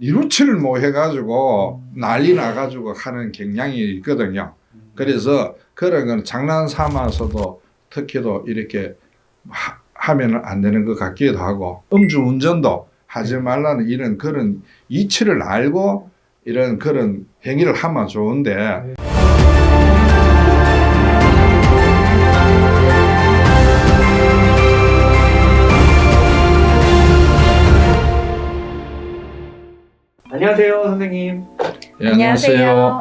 니루치를 뭐 해가지고 난리 나가지고 하는 경향이 있거든요. 그래서 그런 건 장난 삼아서도 특히도 이렇게 하, 하면 안 되는 것 같기도 하고 음주 운전도 하지 말라는 이런 그런 이치를 알고 이런 그런 행위를 하면 좋은데 선생님. 예, 안녕하세요.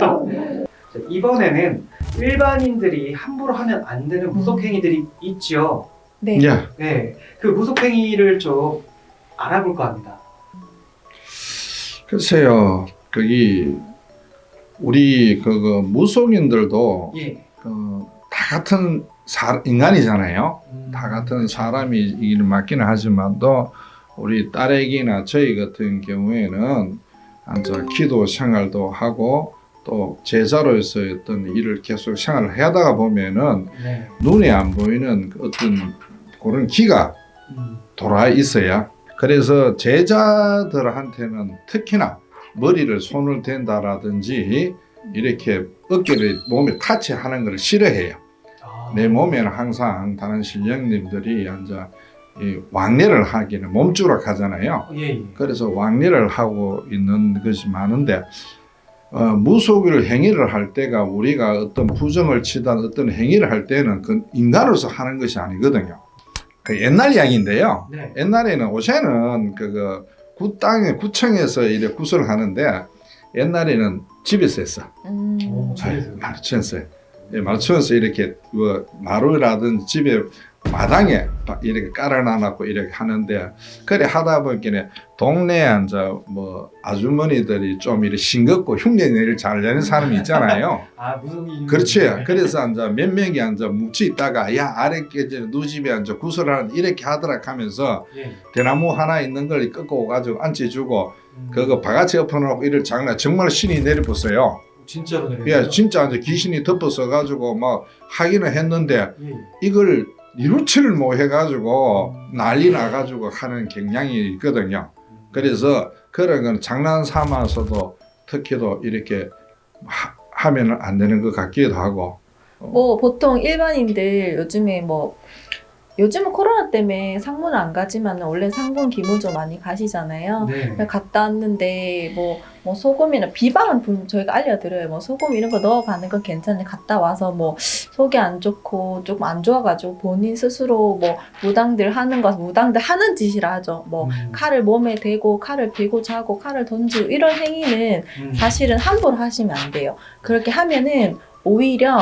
자, 이번에는 일반인들이 함부로 하면 안 되는 구속행위들이 있지요. 네. 예, 네, 그 구속행위를 좀 알아볼까 합니다. 글쎄요, 거기 우리 그거 무속인들도 예. 그, 다 같은 사, 인간이잖아요. 음, 다 같은 사람이 일을 맡기는 하지만도 우리 딸에게나 저희 같은 경우에는 앉아 기도 생활도 하고 또 제자로서 어떤 일을 계속 생활을 하다가 보면은 네. 눈에 안 보이는 그 어떤 그런 기가 음, 돌아 있어야 그래서 제자들한테는 특히나 머리를 손을 댄다라든지 이렇게 어깨를 몸에 타치하는 걸 싫어해요. 아, 내 몸에는 항상 다른 신령님들이 앉아 이 왕래를 하기는 몸주락 하잖아요. 예, 예. 그래서 왕래를 하고 있는 것이 많은데 어, 무속을 행위를 할 때가 우리가 어떤 부정을 치다 어떤 행위를 할 때는 그 인간으로서 하는 것이 아니거든요. 그 옛날 이야기인데요. 네. 옛날에는 요새는 그거 구 땅에 구청에서 이래 구슬을 하는데 옛날에는 집에서 했어. 음. 오, 집에서요? 마루천에서 예, 마루천에서 이렇게 뭐 마루라든 집에 마당에 이렇게 깔아놔놓고 이렇게 하는데 그래 하다 보니까 동네에 앉아 뭐 아주머니들이 좀 이렇게 싱겁고 흉내내를 잘 내는 사람이 있잖아요. 아, 무속인. 그렇지. 그래서 앉아 몇 명이 앉아 뭉치 있다가 야 아래 깨져 누 집에 앉아 구슬하는 이렇게 하더라 하면서 예. 대나무 하나 있는 걸 꺾고 가지고 앉혀주고 음, 그거 바가지 엎어놓고 이를 장난 정말 신이 내려봤어요. 진짜로 내려요. 예, 진짜 이제 귀신이 덮어서 가지고 막 하기는 했는데 예. 이걸 니루치를 못 해가지고 난리 나가지고 하는 경향이 있거든요. 그래서 그런 건 장난 삼아서도 특히도 이렇게 하, 하면 안 되는 것 같기도 하고 뭐 보통 일반인들 요즘에 뭐 요즘은 코로나 때문에 상문 안 가지만 원래 상문 기본적으로 많이 가시잖아요. 네. 갔다 왔는데 뭐, 뭐 소금이나 비방은 분- 저희가 알려드려요. 뭐 소금 이런 거 넣어가는 건 괜찮은데 갔다 와서 뭐 속이 안 좋고 조금 안 좋아가지고 본인 스스로 뭐 무당들 하는 거 무당들 하는 짓이라 하죠. 뭐 음, 칼을 몸에 대고 칼을 베고 자고 칼을 던지고 이런 행위는 음, 사실은 함부로 하시면 안 돼요. 그렇게 하면은 오히려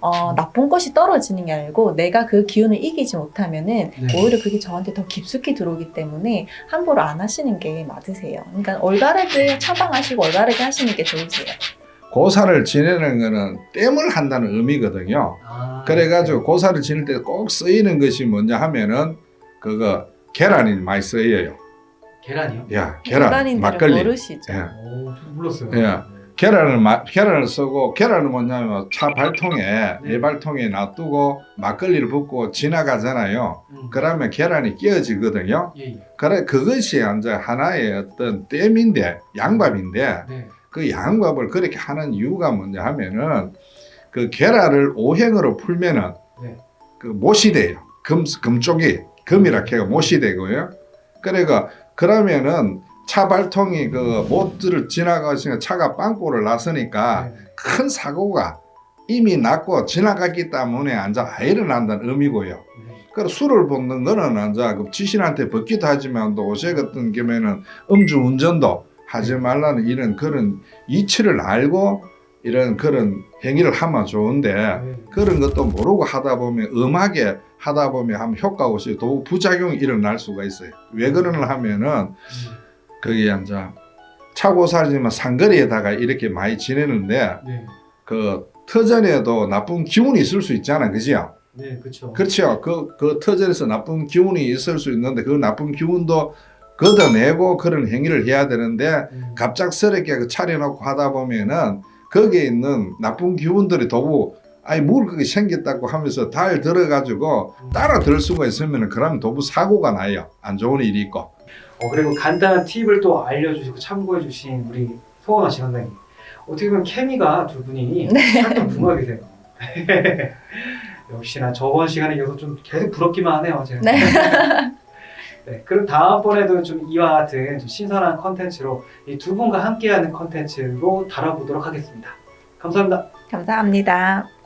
어, 나쁜 것이 떨어지는 게 아니고 내가 그 기운을 이기지 못하면은 네. 오히려 그게 저한테 더 깊숙이 들어오기 때문에 함부로 안 하시는 게 맞으세요. 그러니까 올바르게 처방하시고 올바르게 하시는 게 좋으세요. 고사를 지내는 거는 땜을 한다는 의미거든요. 아, 그래가지고 고사를 지낼 때 꼭 쓰이는 것이 뭐냐 하면은 그거 계란이 많이 쓰여요. 계란이요? 야 계란 막걸리. 모르시죠. 예. 오, 몰랐어요. 예. 계란을 마, 계란을 쓰고 계란은 뭐냐면 차 발통에 내 발통에 놔두고 막걸리를 붓고 지나가잖아요. 음, 그러면 계란이 끼어지거든요. 예, 예. 그래 그것이 이제 하나의 어떤 땜인데 양밥인데 네. 그 양밥을 그렇게 하는 이유가 뭐냐 하면은 그 계란을 오행으로 풀면은 네. 그 못이 돼요. 금 금쪽이 금이라 해가 못이 되고요. 그러니까 그러면은 차 발통이 그 못들을 지나가시니까 차가 빵꾸를 났으니까 네. 큰 사고가 이미 났고 지나갔기 때문에 앉아 일어난다는 의미고요. 네. 그 술을 붓는 거는 앉아 그 지신한테 벗기도 하지만 또 옷에 같은 경우에는 음주 운전도 하지 말라는 이런 그런 이치를 알고 이런 그런 행위를 하면 좋은데 네. 그런 것도 모르고 하다 보면 음하게 하다 보면 하면 효과가 없이 또 부작용이 일어날 수가 있어요. 왜 그러냐 하면은 음, 거기 앉아 차고 살지만 상거리에다가 이렇게 많이 지내는데 네. 그 터전에도 나쁜 기운이 있을 수 있잖아, 그지요? 네, 그렇죠. 그렇죠. 그, 그 터전에서 나쁜 기운이 있을 수 있는데 그 나쁜 기운도 걷어내고 그런 행위를 해야 되는데 음, 갑작스럽게 그 차려놓고 하다 보면은 거기에 있는 나쁜 기운들이 도부 아니 뭘 그게 생겼다고 하면서 달 들어가지고 따라 들 수가 있으면 그러면 도부 사고가 나요. 안 좋은 일이 있고. 어, 그리고 간단한 팁을 또 알려주시고 참고해주신 우리 소원아 씨 선생님. 어떻게 보면 케미가 두 분이 살짝 궁합이세요. 역시나 저번 시간에 이어서 좀 계속 부럽기만 하네요. 제가. 네. 네, 그럼 다음번에도 좀 이와 같은 좀 신선한 컨텐츠로 이 두 분과 함께하는 컨텐츠로 다뤄보도록 하겠습니다. 감사합니다. 감사합니다.